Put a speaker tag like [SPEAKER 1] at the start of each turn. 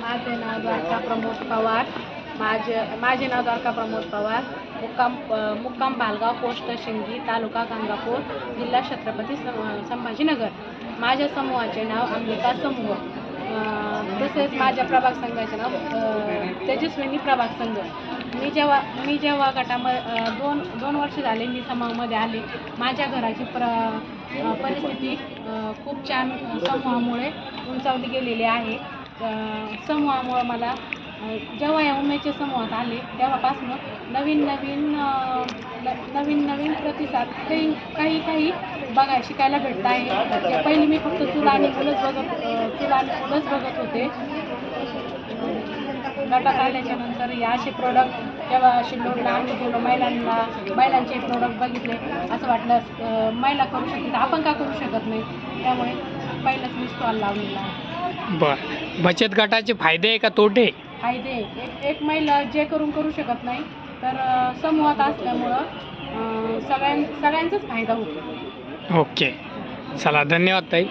[SPEAKER 1] माझे नाव द्वारका प्रमोद पवार. माझे माझे नाव द्वारका प्रमोद पवार. मुक्काम मुक्काम बालगाव पोस्ट शिंगी तालुका गंगापूर जिल्हा छत्रपती सं- संभाजीनगर. माझ्या समूहाचे नाव अंबिका समूह. तसेच माझ्या प्रभाग संघाचे नाव तेजस्विनी प्रभाग संघ. मी जेव्हा मी जेव्हा गटामध्ये दोन दोन वर्ष झाले मी समूहामध्ये आले. माझ्या घराची प्र परिस्थिती खूप छान समूहामुळे उंचावली गेलेली आहे. समूहामुळं मला जेव्हा या उमेदच्या समूहात आले तेव्हापासून नवीन नवीन नवीन नवीन प्रतिसाद काही काही काही बघा शिकायला भेटत आहे. म्हणजे पहिली मी फक्त चुला आणि मुलंच बघत चुला आणि मुलंच बघत होते. गटात आल्याच्यानंतर या असे प्रोडक्ट जेव्हा शिल्लोडला आम्ही गेलो महिलांना महिलांचे प्रोडक्ट बघितले असं वाटलं महिला करू शकते तर आपण का करू शकत नाही? त्यामुळे पहिलंच मी स्टॉल लावलेला आहे.
[SPEAKER 2] बर. बचत गटाचे फायदे आहे का तोटे?
[SPEAKER 1] फायदे. एक एक महिला जे करून करू शकत नाही तर अ, समूहात असल्यामुळं अ, सगळ्यां सगळ्यांचाच फायदा होतो.
[SPEAKER 2] ओके. चला धन्यवाद ताई.